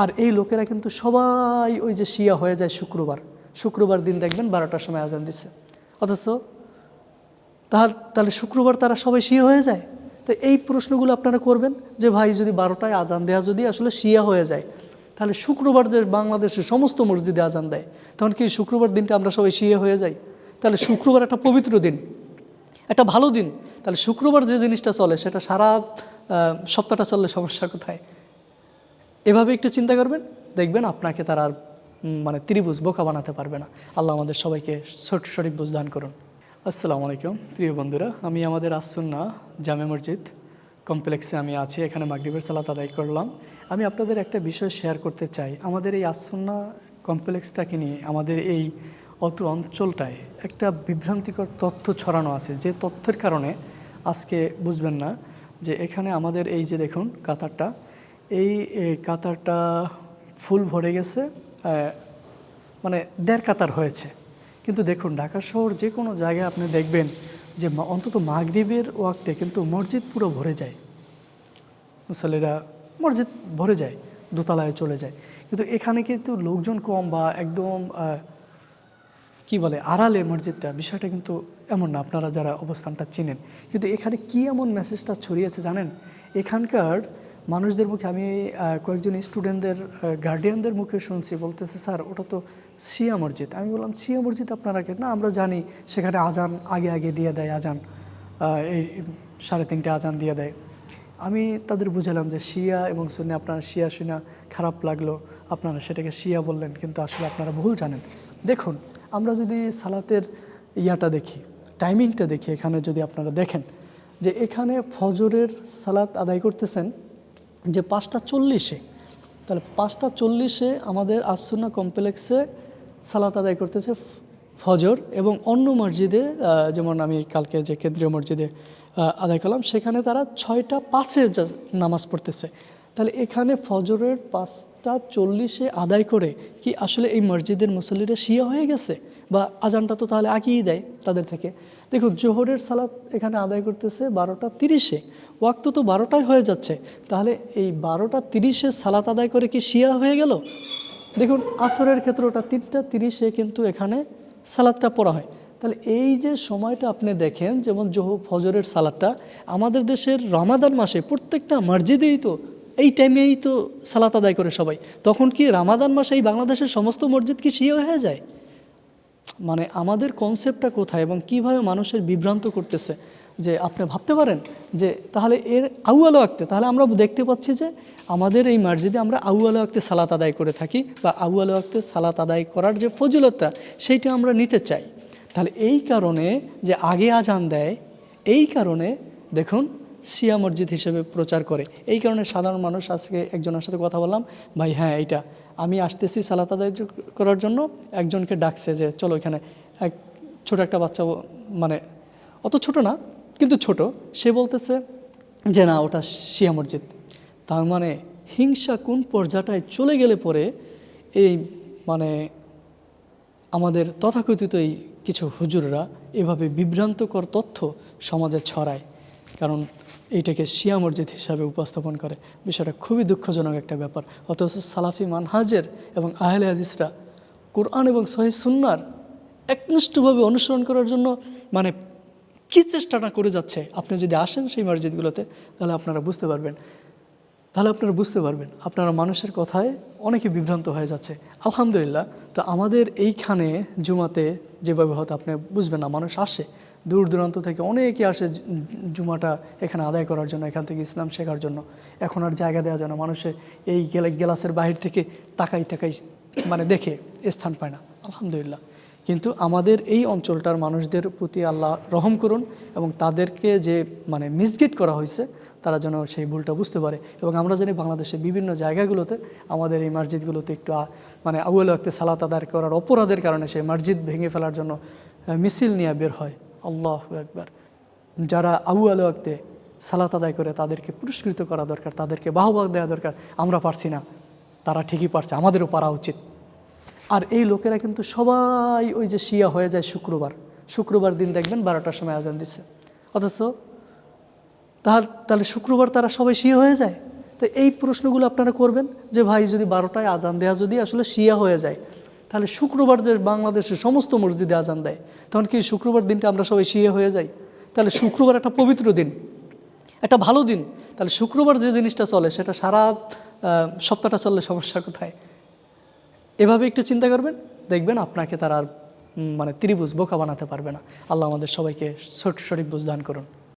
আর এই লোকেরা কিন্তু সবাই ওই যে শিয়া হয়ে যায় শুক্রবার। শুক্রবার দিন দেখবেন বারোটার সময় আজান দিচ্ছে অথচ তাহলে তাহলে শুক্রবার তারা সবাই শিয়া হয়ে যায়? তো এই প্রশ্নগুলো আপনারা করবেন যে ভাই যদি বারোটায় আজান দেওয়া যদি আসলে শিয়া হয়ে যায়, তাহলে শুক্রবার যে বাংলাদেশের সমস্ত মসজিদে আজান দেয়, তখন কি শুক্রবার দিনটা আমরা সবাই শিয়া হয়ে যাই? তাহলে শুক্রবার একটা পবিত্র দিন, একটা ভালো দিন। তাহলে শুক্রবার যে জিনিসটা চলে, সেটা সারা সপ্তাহটা চললে সমস্যা কোথায়? এভাবে একটু চিন্তা করবেন, দেখবেন আপনাকে তারা আর মানে ত্রিভুজ বোকা বানাতে পারবে না। আল্লাহ আমাদের সবাইকে সঠ- সঠিক বুঝ দান করুন। আসসালামু আলাইকুম, প্রিয় বন্ধুরা, আমি আমাদের আসুন্না জামে মসজিদ কমপ্লেক্সে আমি আছি, এখানে মাগরিবের সালাত আদায় করলাম। আমি আপনাদের একটা বিষয় শেয়ার করতে চাই। আমাদের এই আসুন্না কমপ্লেক্সটাকে নিয়ে, আমাদের এই অত্র অঞ্চলটায় একটা বিভ্রান্তিকর তথ্য ছড়ানো আছে। যে তথ্যের কারণে আজকে বুঝবেন না যে এখানে আমাদের এই যে দেখুন, কাতারটা এই কাতারটা ফুল ভরে গেছে মানে দেড় কাতার হয়েছে। কিন্তু দেখুন, ঢাকা শহর যে কোনো জায়গায় আপনি দেখবেন যে অন্তত মাগরিবের ওয়াক্তে কিন্তু মসজিদ পুরো ভরে যায়। মুসল্লিরা মসজিদ ভরে যায়, দোতলায় চলে যায়। কিন্তু এখানে কিন্তু লোকজন কম বা একদম কি বলে, আড়ালে মসজিদটা, বিষয়টা কিন্তু এমন না, আপনারা যারা অবস্থানটা চিনেন। কিন্তু এখানে কি এমন মেসেজটা ছড়িয়েছে জানেন? এখানকার মানুষদের মুখে আমি কয়েকজন স্টুডেন্টদের গার্ডিয়ানদের মুখে শুনছি, বলতেছে, স্যার, ওটা তো শিয়া মসজিদ। আমি বললাম, শিয়া মসজিদ আপনারা কে? না, আমরা জানি, সেখানে আজান আগে আগে দিয়ে দেয়, আজান এই সাড়ে তিনটে আজান দিয়ে দেয়। আমি তাদের বুঝালাম যে শিয়া এবং শুনে আপনারা শিয়া শুনা খারাপ লাগল, আপনারা সেটাকে শিয়া বললেন, কিন্তু আসলে আপনারা ভুল জানেন। দেখুন, আমরা যদি সালাতের ইয়াটা দেখি টাইমিংটা দেখি, এখানে যদি আপনারা দেখেন, যে এখানে ফজরের সালাত আদায় করতেছেন যে পাঁচটা চল্লিশে, তাহলে পাঁচটা চল্লিশে আমাদের আসুন্না কমপ্লেক্সে সালাত আদায় করতেছে ফজর এবং অন্য মসজিদে যেমন আমি কালকে যে কেন্দ্রীয় মসজিদে আদায় করলাম, সেখানে তারা ছয়টা পাঁচে নামাজ পড়তেছে। তাহলে এখানে ফজরের পাঁচটা চল্লিশে আদায় করে কি আসলে এই মসজিদের মুসল্লিরা শিয়া হয়ে গেছে? বা আজানটা তো তাহলে আগেই দেয় তাদের থেকে। দেখুন, জোহরের সালাত এখানে আদায় করতেছে বারোটা তিরিশে। ওয়াক্ত তো বারোটায় হয়ে যাচ্ছে। তাহলে এই বারোটা তিরিশে সালাত আদায় করে কি শিয়া হয়ে গেল? দেখুন, আসরের ক্ষেত্রে ওটা তিনটা তিরিশে কিন্তু এখানে সালাদটা পড়া হয়। তাহলে এই যে সময়টা আপনি দেখেন, যেমন জহ ফজরের সালাদটা আমাদের দেশের রামাদান মাসে প্রত্যেকটা মসজিদেই তো এই টাইমেই তো সালাত আদায় করে সবাই। তখন কি রামাদান মাসে এই বাংলাদেশের সমস্ত মসজিদ কি শিয়া হয়ে যায়? মানে আমাদের কনসেপ্টটা কোথায় এবং কীভাবে মানুষের বিভ্রান্ত করতেছে? যে আপনি ভাবতে পারেন যে তাহলে এর আউয়ালো আঁকতে তাহলে আমরা দেখতে পাচ্ছি যে আমাদের এই মসজিদে আমরা আউয়ালো আঁকতে সালাত আদায় করে থাকি বা আউয়ালো আঁকতে সালাত আদায় করার যে ফজিলতটা, সেইটা আমরা নিতে চাই। তাহলে এই কারণে যে আগে আজান দেয়, এই কারণে দেখুন শিয়া মসজিদ হিসেবে প্রচার করে। এই কারণে সাধারণ মানুষ আজকে একজনের সাথে কথা বললাম, ভাই হ্যাঁ এইটা। আমি আসতেছি সালাত আদায় করার জন্য, একজনকে ডাকছে যে, চলো এখানে এক ছোট একটা বাচ্চা মানে অত ছোট না, কিন্তু ছোট। সে বলতেছে যে, না, ওটা শিয়া মসজিদ। তার মানে হিংসা কোন পর্যাটায় চলে গেলে পরে এই মানে আমাদের তথাকথিত এই কিছু হুজুররা এভাবে বিভ্রান্তকর তথ্য সমাজে ছড়ায়। কারণ এইটাকে শিয়া মসজিদ হিসাবে উপস্থাপন করে। বিষয়টা খুবই দুঃখজনক একটা ব্যাপার। অথচ সালাফি মানহাজের এবং আহলে হাদিসরা কোরআন এবং সহি সুন্নার একনিষ্ঠভাবে অনুসরণ করার জন্য মানে কী চেষ্টাটা করে যাচ্ছে? আপনি যদি আসেন সেই মসজিদগুলোতে, তাহলে আপনারা বুঝতে পারবেন। তাহলে আপনারা বুঝতে পারবেন, আপনারা মানুষের কথায় অনেকে বিভ্রান্ত হয়ে যাচ্ছে। আলহামদুলিল্লাহ, তো আমাদের এইখানে জুমাতে যেভাবে হয়তো আপনি বুঝবেন না, মানুষ আসে। দূর দূরান্ত থেকে অনেকে আসে জুমাটা এখানে আদায় করার জন্য, এখান থেকে ইসলাম শেখার জন্য। এখন আর জায়গা দেওয়া যায় না। মানুষের এই গেলা, গেলাসের বাহির থেকে তাকাই তাকাই মানে দেখে স্থান পায় না। আলহামদুলিল্লাহ। কিন্তু আমাদের এই অঞ্চলটার মানুষদের প্রতি আল্লাহ রহম করুন এবং তাদেরকে যে মানে মিসগেট করা হয়েছে, তারা যেন সেই ভুলটা বুঝতে পারে। এবং আমরা জানি বাংলাদেশের বিভিন্ন জায়গাগুলোতে আমাদের এই মসজিদগুলোতে একটু মানে আউয়াল ওয়াক্তে সালাত আদায় করার অপরাধের কারণে সেই মসজিদ ভেঙে ফেলার জন্য মিছিল নিয়ে বের হয়। আল্লাহ একবার যারা আউয়াল ওয়াক্তে সালাত আদায় করে তাদেরকে পুরস্কৃত করা দরকার, তাদেরকে বাহবাগ দেওয়া দরকার, আমরা পারছি না। তারা ঠিকই পারছে, আমাদেরও পারা উচিত। আর এই লোকেরা কিন্তু সবাই ওই যে শিয়া হয়ে যায় শুক্রবার। শুক্রবার দিন দেখবেন বারোটার সময় আজান দিচ্ছে। অথচ তাহলে তাহলে শুক্রবার তারা সবাই শিয়া হয়ে যায়? তো এই প্রশ্নগুলো আপনারা করবেন যে ভাই যদি বারোটায় আজান দেওয়া যদি আসলে শিয়া হয়ে যায় তাহলে শুক্রবার যে বাংলাদেশের সমস্ত মসজিদে আজান দেয়, তখন কি শুক্রবার দিনটা আমরা সবাই শিয়ে হয়ে যাই? তাহলে শুক্রবার একটা পবিত্র দিন, একটা ভালো দিন। তাহলে শুক্রবার যে জিনিসটা চলে, সেটা সারা সপ্তাহটা চললে সমস্যা কোথায়? এভাবে একটু চিন্তা করবেন, দেখবেন আপনাকে তারা আর মানে ত্রিভুজ বোকা বানাতে পারবে না। আল্লাহ আমাদের সবাইকে সঠিক বুঝ দান করুন।